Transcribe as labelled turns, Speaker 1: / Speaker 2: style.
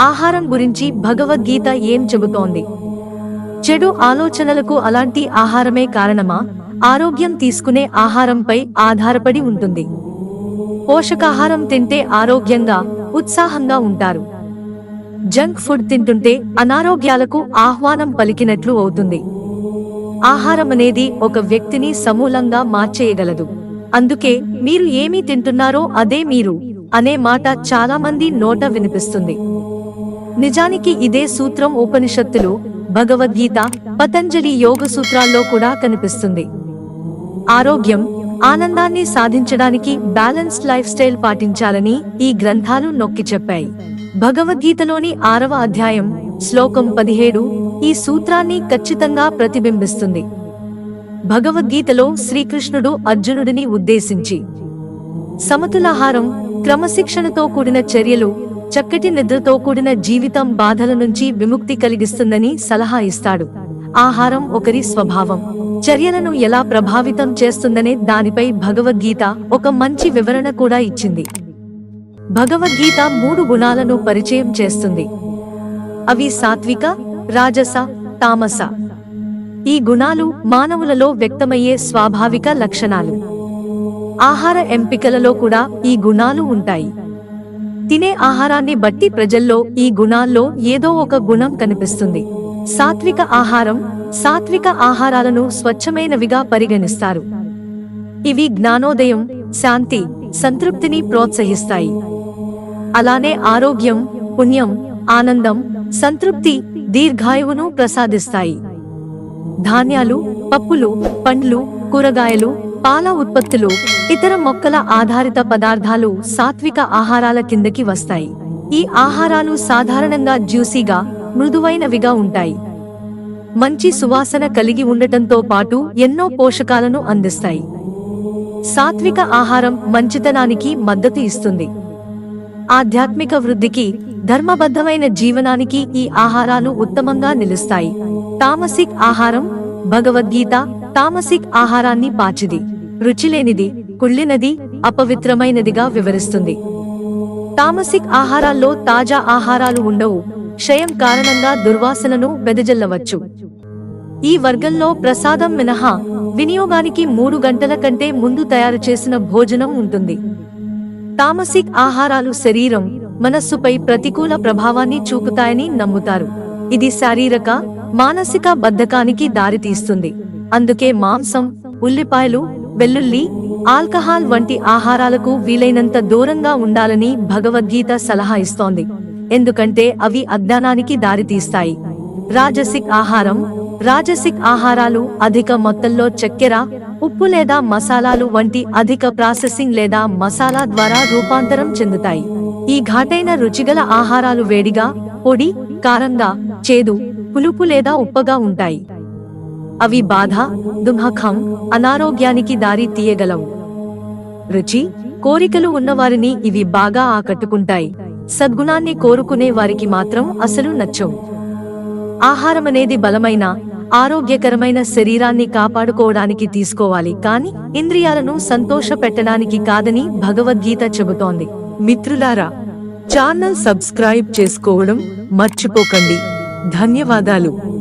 Speaker 1: ఆహారం గురించి భగవద్గీత ఏం చెబుతోంది? చెడు ఆలోచనలకు అలాంటి ఆహారమే కారణమా? ఆరోగ్యం తీసుకునే ఆహారంపై ఆధారపడి ఉంటుంది. పోషకాహారం తింటే ఆరోగ్యంగా ఉత్సాహంగా ఉంటారు. జంక్ ఫుడ్ తింటుంటే అనారోగ్యాలకు ఆహ్వానం పలికినట్లు అవుతుంది. ఆహారం అనేది ఒక వ్యక్తిని సమూలంగా మార్చేయగలదు. అందుకే మీరు ఏమి తింటున్నారో అదే మీరు అనే మాట చాలామంది నోట వినిపిస్తుంది. నిజానికి ఇదే సూత్రం ఉపనిషత్తులు భగవద్గీత పతంజలి యోగ సూత్రాల్లో కూడా కనిపిస్తుంది. ఆరోగ్యం ఆనందాన్ని సాధించడానికి బ్యాలెన్స్డ్ లైఫ్ స్టైల్ పాటించాలని ఈ గ్రంథాలు నొక్కి చెప్పాయి. భగవద్గీతలోని ఆరవ అధ్యాయం శ్లోకం పదిహేడు ఈ సూత్రాన్ని ఖచ్చితంగా ప్రతిబింబిస్తుంది. భగవద్గీతలో శ్రీకృష్ణుడు అర్జునుడిని ఉద్దేశించి సమతులాహారం క్రమశిక్షణతో కూడిన చర్యలు చక్కటి నిద్రతో కూడిన జీవితం బాధల నుంచి విముక్తి కలిగిస్తుందని సలహా ఇస్తాడు. ఆహారం ఒకరి స్వభావం. చర్యలను ఎలా ప్రభావితం చేస్తుందనే దానిపై భగవద్గీత ఒక మంచి వివరణ కూడా ఇచ్చింది. భగవద్గీత మూడు గుణాలను పరిచయం చేస్తుంది. అవి సాత్విక రాజస తామస. ఈ గుణాలు మానవులలో వ్యక్తమయ్యే స్వాభావిక లక్షణాలు. ఆహార ఎంపికలలో కూడా ఈ గుణాలు ఉంటాయి. తినే ఆహారాన్ని బట్టి ప్రజల్లో ఈ గుణాల్లో ఏదో ఒక గుణం కనిపిస్తుంది. సాత్విక ఆహారం సాత్విక ఆహారాలను స్వచ్ఛమైనవిగా పరిగణిస్తారు. ఇవి జ్ఞానోదయం శాంతి సంతృప్తిని ప్రోత్సహిస్తాయి. అలానే ఆరోగ్యం పుణ్యం ఆనందం సంతృప్తి దీర్ఘాయువును ప్రసాదిస్తాయి. ధాన్యాలు పప్పులు పండ్లు కూరగాయలు పాల ఉత్పత్తులు ఇతర మొక్కల ఆధారిత పదార్థాలు సాత్విక ఆహారాల కిందకి వస్తాయి. ఈ ఆహారాలు సాధారణంగా జ్యూసీగా మృదువైనవిగా ఉంటాయి. మంచి సువాసన కలిగి ఉండటంతో పాటు ఎన్నో పోషకాలను అందిస్తాయి. సాత్విక ఆహారం మంచితనానికి మద్దతు ఇస్తుంది. ఆధ్యాత్మిక వృద్ధికి ధర్మబద్ధమైన జీవనానికి ఈ ఆహారాలు ఉత్తమంగా నిలుస్తాయి. తామసిక్ ఆహారం భగవద్గీత తామసిక్ ఆహారాన్ని పాచిది. రుచిలేనిది కుళ్ళినది అపవిత్రమైనదిగా వివరిస్తుంది. తామసిక్ ఆహారాల్లో తాజా ఆహారాలు ఉండవు. క్షయం కారణంగా దుర్వాసనను వెదజల్లవచ్చు ఈ వర్గంలో ప్రసాదం మినహా వినియోగానికి మూడు గంటల కంటే ముందు తయారు చేసిన భోజనం ఉంటుంది. తామసిక్ ఆహారాలు శరీరం మనస్సుపై ప్రతికూల ప్రభావాన్ని చూపుతాయని నమ్ముతారు. ఇది శారీరక మానసిక బద్ధకానికి దారితీస్తుంది. అందుకే మాంసం ఉల్లిపాయలు వెల్లుల్లి ఆల్కహాల్ వంటి ఆహారాలకు వీలైనంత దూరంగా ఉండాలని భగవద్గీత సలహా ఇస్తోంది. ఎందుకంటే అవి అజ్ఞానానికి దారితీస్తాయి. రాజసిక్ ఆహారం రాజసిక్ ఆహారాలు అధిక మొత్తంలో చక్కెర ఉప్పు లేదా మసాలాలు వంటి అధిక ప్రాసెసింగ్ లేదా మసాలా ద్వారా రూపాంతరం చెందుతాయి. ఈ ఘాటైన రుచిగల ఆహారాలు వేడిగా పొడి కారంగా చేదు పులుపు లేదా ఉప్పగా ఉంటాయి. అవి బాధ దుమఖం అనారోగ్యానికి దారి తీయగలవు. రుచి కోరికలు ఉన్నవారిని ఇవి బాగా ఆకట్టుకుంటాయి. సద్గుణాన్ని కోరుకునే వారికి మాత్రం అసలు నచ్చవు. ఆహారమనేది బలమైన ఆరోగ్యకరమైన శరీరాన్ని కాపాడుకోవడానికి తీసుకోవాలి. కాని ఇంద్రియాలను సంతోష పెట్టడానికి కాదని భగవద్గీత చెబుతోంది. మిత్రులారా ఛానల్ సబ్స్క్రైబ్ చేసుకోవడం మర్చిపోకండి. ధన్యవాదాలు.